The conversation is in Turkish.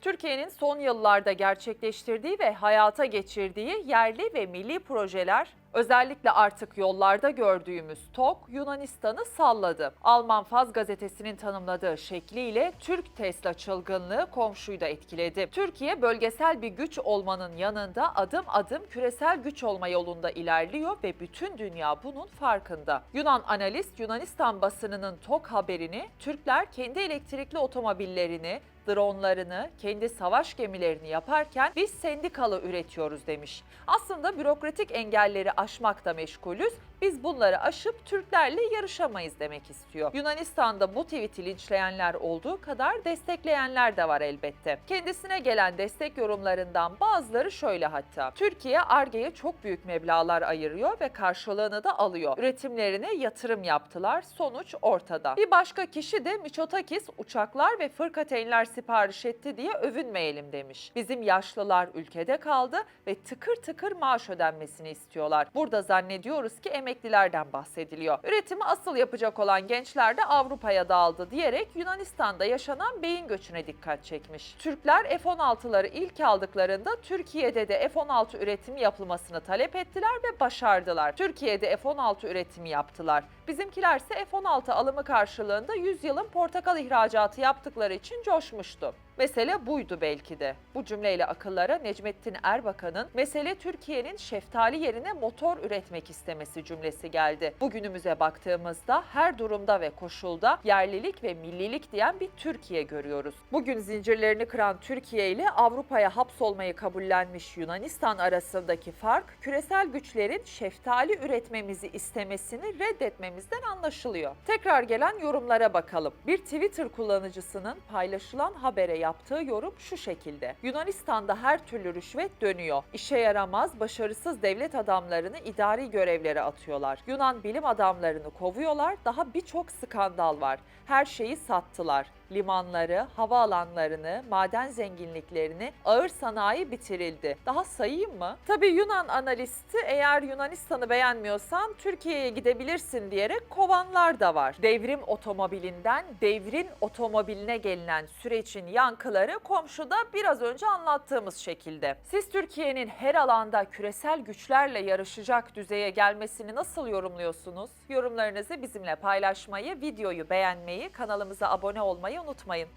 Türkiye'nin son yıllarda gerçekleştirdiği ve hayata geçirdiği yerli ve milli projeler Özellikle artık yollarda gördüğümüz TOK Yunanistan'ı salladı. Alman Faz gazetesinin tanımladığı şekliyle Türk Tesla çılgınlığı komşuyu da etkiledi. Türkiye bölgesel bir güç olmanın yanında adım adım küresel güç olma yolunda ilerliyor ve bütün dünya bunun farkında. Yunan analist Yunanistan basınının TOK haberini Türkler kendi elektrikli otomobillerini dronlarını, kendi savaş gemilerini yaparken biz sendikalı üretiyoruz demiş. Aslında bürokratik engelleri aşmakta meşgulüz. Biz bunları aşıp Türklerle yarışamayız demek istiyor. Yunanistan'da bu tweet'i linçleyenler olduğu kadar destekleyenler de var elbette. Kendisine gelen destek yorumlarından bazıları şöyle hatta. Türkiye ARGE'ye çok büyük meblağlar ayırıyor ve karşılığını da alıyor. Üretimlerine yatırım yaptılar. Sonuç ortada. Bir başka kişi de Miçotakis uçaklar ve fırkateynler sipariş etti diye övünmeyelim demiş. Bizim yaşlılar ülkede kaldı ve tıkır tıkır maaş ödenmesini istiyorlar. Burada zannediyoruz ki emeklilerden bahsediliyor. Üretimi asıl yapacak olan gençler de Avrupa'ya dağıldı diyerek Yunanistan'da yaşanan beyin göçüne dikkat çekmiş. Türkler F-16'ları ilk aldıklarında Türkiye'de de F-16 üretimi yapılmasını talep ettiler ve başardılar. Türkiye'de F-16 üretimi yaptılar. Bizimkilerse F-16 alımı karşılığında 100 yılın portakal ihracatı yaptıkları için что? Mesele buydu belki de. Bu cümleyle akıllara Necmettin Erbakan'ın mesele Türkiye'nin şeftali yerine motor üretmek istemesi cümlesi geldi. Bugünümüze baktığımızda her durumda ve koşulda yerlilik ve millilik diyen bir Türkiye görüyoruz. Bugün zincirlerini kıran Türkiye ile Avrupa'ya hapsolmayı kabullenmiş Yunanistan arasındaki fark küresel güçlerin şeftali üretmemizi istemesini reddetmemizden anlaşılıyor. Tekrar gelen yorumlara bakalım. Bir Twitter kullanıcısının paylaşılan habere yaptığı yorum şu şekilde. Yunanistan'da her türlü rüşvet dönüyor. İşe yaramaz, başarısız devlet adamlarını idari görevlere atıyorlar. Yunan bilim adamlarını kovuyorlar. Daha birçok skandal var. Her şeyi sattılar. Limanları, havaalanlarını, maden zenginliklerini, ağır sanayi bitirildi. Daha sayayım mı? Tabii Yunan analisti eğer Yunanistan'ı beğenmiyorsan Türkiye'ye gidebilirsin diyerek kovanlar da var. Devrim otomobilinden devrin otomobiline gelinen sürecin yankıları komşuda biraz önce anlattığımız şekilde. Siz Türkiye'nin her alanda küresel güçlerle yarışacak düzeye gelmesini nasıl yorumluyorsunuz? Yorumlarınızı bizimle paylaşmayı, videoyu beğenmeyi, kanalımıza abone olmayı unutmayın.